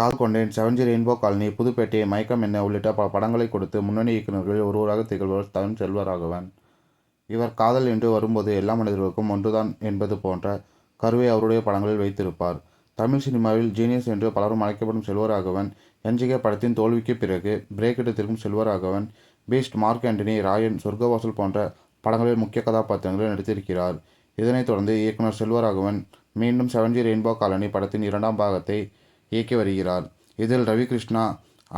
கால் கொண்டேன். செவன்ஜி rainbow colony Puduppettai மயக்கம் என்ன? உள்ளிட்ட பல படங்களை கொடுத்து முன்னணி இயக்குநர்களில் ஒருவராக திகழ்வர் தன் செல்வராகவன். இவர் காதல் என்று வரும்போது எல்லா மனிதர்களுக்கும் ஒன்றுதான் என்பது போன்ற கருவை அவருடைய படங்களில் வைத்திருப்பார். தமிழ் சினிமாவில் ஜீனியஸ் என்று பலரும் அழைக்கப்படும் செல்வராகவன் என்ஜிகே படத்தின் தோல்விக்கு பிறகு break எடுத்திருக்கும் Selvaraghavan Beast Mark Antony Raayan Sorgavaasal போன்ற படங்களில் முக்கிய கதாபாத்திரங்களில் நடித்திருக்கிறார். இதனைத் தொடர்ந்து இயக்குனர் செல்வராகவன் மீண்டும் செவன்ஜி ரெயின்போ காலனி படத்தின் இரண்டாம் பாகத்தை இயக்கி வருகிறார். இதில் ரவி கிருஷ்ணா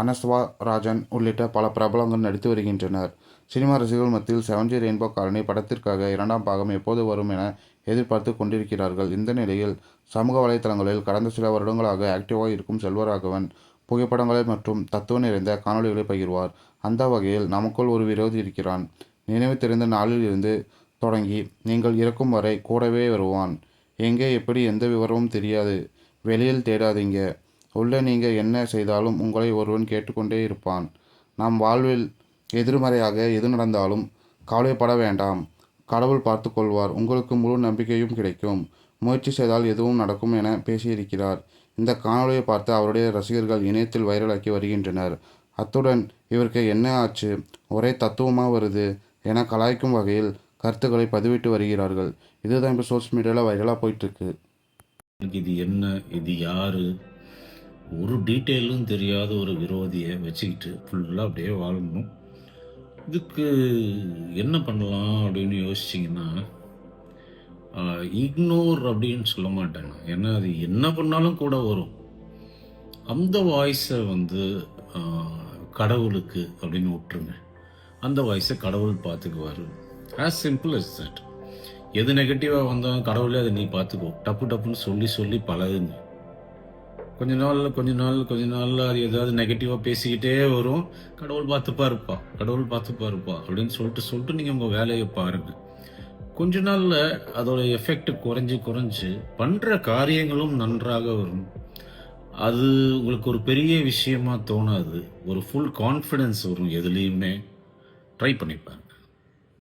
அனஸ்வா ராஜன் உள்ளிட்ட பல பிரபலங்கள் நடித்து வருகின்றனர். சினிமா ரசிகர்கள் மத்தியில் செவன்ஜி ரெயின்போ காலனி படத்திற்காக இரண்டாம் பாகம் எப்போது வரும் என எதிர்பார்த்து கொண்டிருக்கிறார்கள். இந்த நிலையில் சமூக வலைதளங்களில் கடந்த சில வருடங்களாக ஆக்டிவாக இருக்கும் செல்வராகவன் புகைப்படங்களை மற்றும் தத்துவம் நிறைந்த காணொளிகளை பகிர்வார். அந்த வகையில் நமக்குள் ஒரு விரோதி இருக்கிறான். நினைவு தெரிந்த நாளில் இருந்து தொடங்கி நீங்கள் இறக்கும் வரை கூடவே வருவான். எங்கே எப்படி எந்த விவரமும் தெரியாது. வெளியில் தேடாதீங்க. உள்ளே நீங்கள் என்ன செய்தாலும் உங்களை ஒருவன் கேட்டுக்கொண்டே இருப்பான். நம் வாழ்வில் எதிர்மறையாக எது நடந்தாலும் கவலைப்பட வேண்டாம். கடவுள் பார்த்து கொள்வார். உங்களுக்கு முழு நம்பிக்கையும் கிடைக்கும். முயற்சி செய்தால் எதுவும் நடக்கும் என பேசியிருக்கிறார். இந்த காணொலியை பார்த்து அவருடைய ரசிகர்கள் இணையத்தில் வைரலாக்கி வருகின்றனர். அத்துடன் இவருக்கு என்ன ஆச்சு? ஒரே தத்துவமாக வருது என கலாய்க்கும் வகையில் கருத்துக்களை பதிவிட்டு வருகிறார்கள். இதுதான் இப்போ சோஷியல் மீடியாவில் வைரலாக போயிட்டுருக்கு இது என்ன? இது யாரு? ஒரு டீட்டெயிலும் தெரியாத ஒரு விரோதியை வச்சுக்கிட்டு ஃபுல்லாக அப்படியே வாழணும். இதுக்கு என்ன பண்ணலாம் அப்படின்னு யோசிச்சிங்கன்னா இக்னோர் அப்படின்னு சொல்ல மாட்டாங்க. ஏன்னா அது என்ன பண்ணாலும் கூட வரும். அந்த வாய்ஸை வந்து கடவுளுக்கு அப்படின்னு விட்டுருங்க. அந்த வாய்ஸை கடவுள் பார்த்துக்குவார். ஆஸ் சிம்பிள் அஸ் தட் எது நெகட்டிவாக வந்தாலும் கடவுளே அதை நீ பார்த்துக்கோ. டப்பு டப்புன்னு சொல்லி சொல்லி பழகுங்க. கொஞ்ச நாள் கொஞ்ச நாள் கொஞ்ச நாளில் அது ஏதாவது நெகட்டிவாக பேசிக்கிட்டே வரும். கடவுள் பார்த்துப்பா இருப்பா. கடவுள் பார்த்துப்பா இருப்பா. அப்படின்னு சொல்லிட்டு சொல்லிட்டு நீங்கள் உங்கள் வேலையை பாருங்க. கொஞ்ச நாளில் அதோட எஃபெக்ட் குறைஞ்சு குறைஞ்சு பண்ணுற காரியங்களும் நன்றாக வரும். அது உங்களுக்கு ஒரு பெரிய விஷயமா தோணாது. ஒரு ஃபுல் கான்ஃபிடென்ஸ் வரும் எதுலேயுமே. ட்ரை பண்ணிப்பாங்க